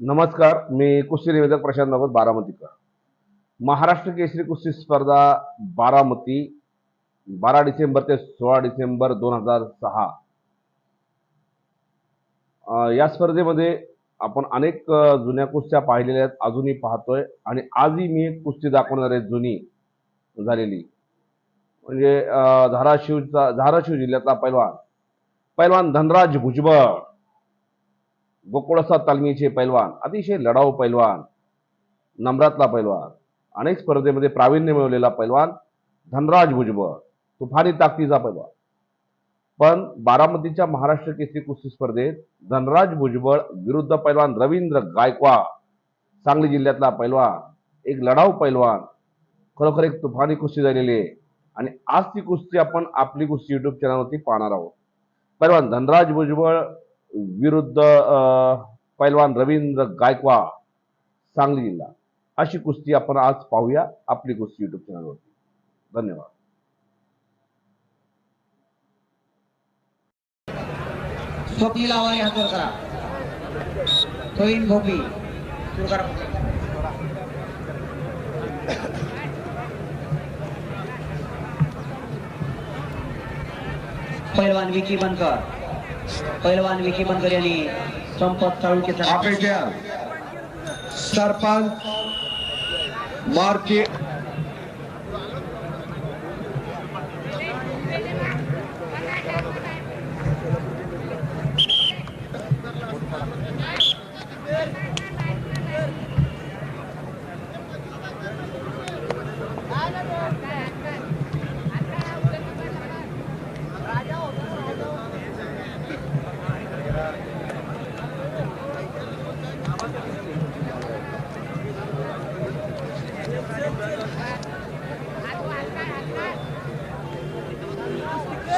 नमस्कार मी कुस्ती निवेदक प्रशांत भागवत बारामतीकर. महाराष्ट्र केसरी कुस्ती स्पर्धा बारामती बारा डिसेंबर ते सोळा डिसेंबर दोन हजार सहा. या स्पर्धेमध्ये आपण अनेक जुन्या कुस्त्या पाहिलेल्या आहेत अजूनही पाहतोय. आणि आजही मी एक कुस्ती दाखवणार आहे जुनी झालेली. म्हणजे धाराशिवचा धाराशिव जिल्ह्यातला पैलवान. पैलवान धनराज भुजबळ. गोकुळसा तालमीचे पैलवान अतिशय लढाऊ पैलवान नम्रातला पैलवान अनेक स्पर्धेमध्ये प्रावीण्य मिळवलेला पैलवान धनराज भुजबळ तुफानी ताकदीचा पैलवान. पण बारामतीच्या महाराष्ट्र केसरी कुस्ती स्पर्धेत धनराज भुजबळ विरुद्ध पैलवान रवींद्र गायकवाड सांगली जिल्ह्यातला पैलवान एक लढाऊ पैलवान खरोखर एक तुफानी कुस्ती झालेली आहे. आणि आज ती कुस्ती आपण आपली कुस्ती युट्यूब चॅनलवरती पाहणार आहोत. पैलवान धनराज भुजबळ विरुद्ध पैलवान रवींद्र गायकवाड सांगली जिल्हा अशी कुस्ती आपण आज पाहूया आपली कुस्ती युट्यूब चॅनलवरती धन्यवाद. स्वप्नील आवारे हातवर करा. सोईन भोपी सुरू करा. पैलवान विकी बनकर. पैलवान विकी बनकर यांनी संपत चाळुकेचा अपेक्षा. सरपंच मार्के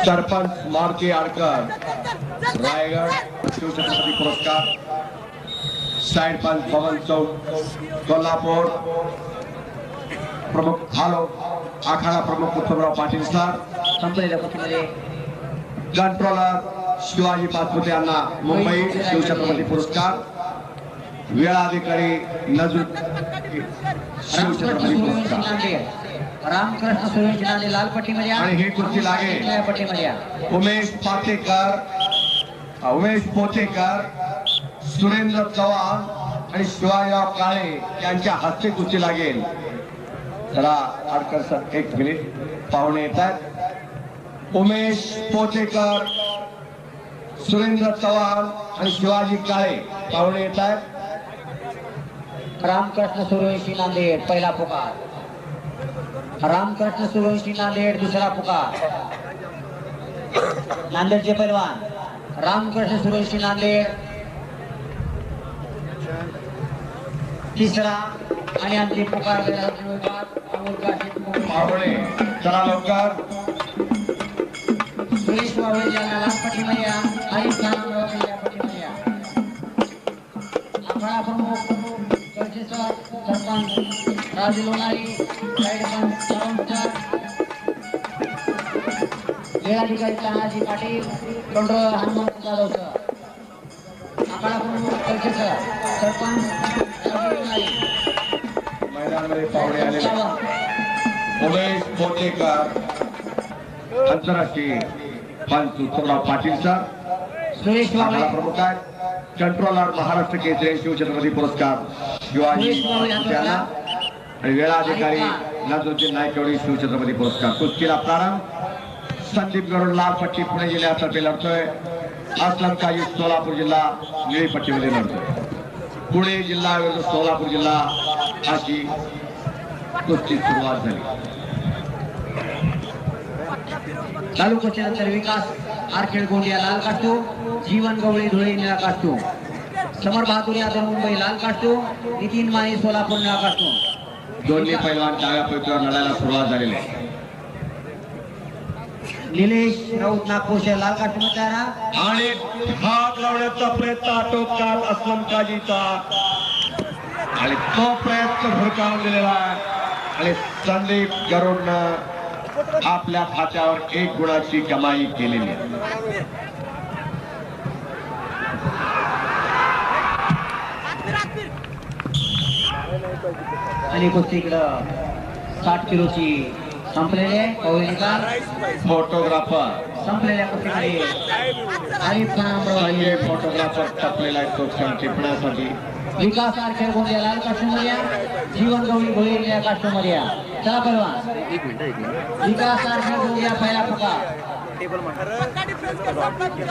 सरपंच मार्के आडकर रायगड शिवछत्रपती पुरस्कार साइड पंच पवन चौक कोल्हापूर प्रमुख हॅलो आखाडा प्रमुख उत्तमराव पाटील सर कंट्रोलर शिवाजी पाचपुते यांना मुंबई शिवछत्रपती पुरस्कार वेळाधिकारी नजर शिवछत्रपती पुरस्कार. रामकृष्ण नांदेड लाल पट्टीमध्ये. आणि ही कुस्ती लागेल. पट्टीमध्ये. उमेश पातेकर उमेश पोतेकर सुरेंद्र चव्हाण आणि शिवाजीराव काळे यांच्या हस्ते कुस्ती लागेल जरा आडकर सर एक मिनिट पाहुणे येत आहेत उमेश पोतेकर सुरेंद्र चव्हाण आणि शिवाजी काळे पाहुणे येत आहेत रामकृष्ण सूर्यवंशी नांदेड पहिला पुकार रामकृष्ण सूर्यवंशी नांदेड दुसरा पुकार. नांदेडचे पैलवान रामकृष्ण सूर्यवंशी नांदेड. तिसरा आणि अंतिम पुकार चला लवकर. सुरेश वावळे यांना राजू लोणारी साईड पंच सरपंच जिल्हाधिकारी तानाजी पाटील कंट्रोलर हनुमंत जाधव सर आखाडा प्रमुख चर्चेचा सरपंच राजू लोणारी मैदानामध्ये पाहुणे आलेले. उमेश पोटेकर आंतरराष्ट्रीय पंच उत्तमराव पाटील सर सुरेश प्रमुख आहेत. कंट्रोलर महाराष्ट्र केसरी शिवछत्रपती पुरस्कार. शिवाजी आणि वेळाधिकारी नजरुद्दीन नायकवडी शिवछत्रपती पुरस्कार कुस्तीला प्रारंभ. संदीप गरुड लाल पट्टी पुणे जिल्ह्यातर्फे लढतोय. असलम काही सोलापूर जिल्हा निळी पट्टीमध्ये लढतोय. पुणे जिल्हा विरुद्ध सोलापूर जिल्हा अशी कुस्ती सुरुवात झाली. चालू विकास आरखेड गोंदिया लाल काटतो जीवन गवळी धुळे निळा काटतो समर बहादूर यादव मुंबई लाल काटतो नितीन माने सोलापूर निळा काटतो दोन्ही पैलवान डाव्या पैकीवर लढायला सुरुवात झालेली आहे. निलेश राऊत नागपूर लाल काटतो तयार हा. आणि हात लावण्याचा प्रयत्न आटोक्यात असलम काजीचा. आणि तो प्रयत्न भुरकावून दिलेला आहे. आणि संदीप गरुडनं आपल्या खात्यावर एक गुणाची कमाई केलेली आहे. आणि कुस्ती इकडं साठ किलोची संपलेली फोटोग्राफर संपलेल्या कुस्तीमध्ये फोटोग्राफर टपलेला आहे तो क्षण टिपण्यासाठी. विकास आरखेड गोंदिया लाल या जीवन गवळी कास्टूममध्ये या चला परवा. विकास आरखेड गोंदिया पहिला प्रकार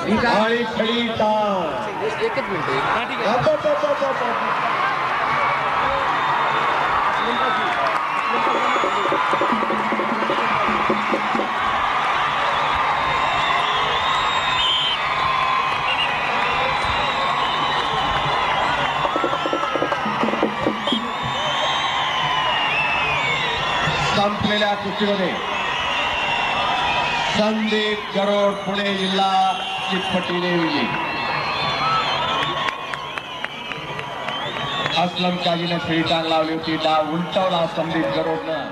विकास खडी संपलेल्या कुस्तीमध्ये संदीप गरोड पुणे जिल्हा चितपटीने विजयी अस्लम काजीने फेरी टांग लावली होती डाव उलटवला संदीप गरोडनं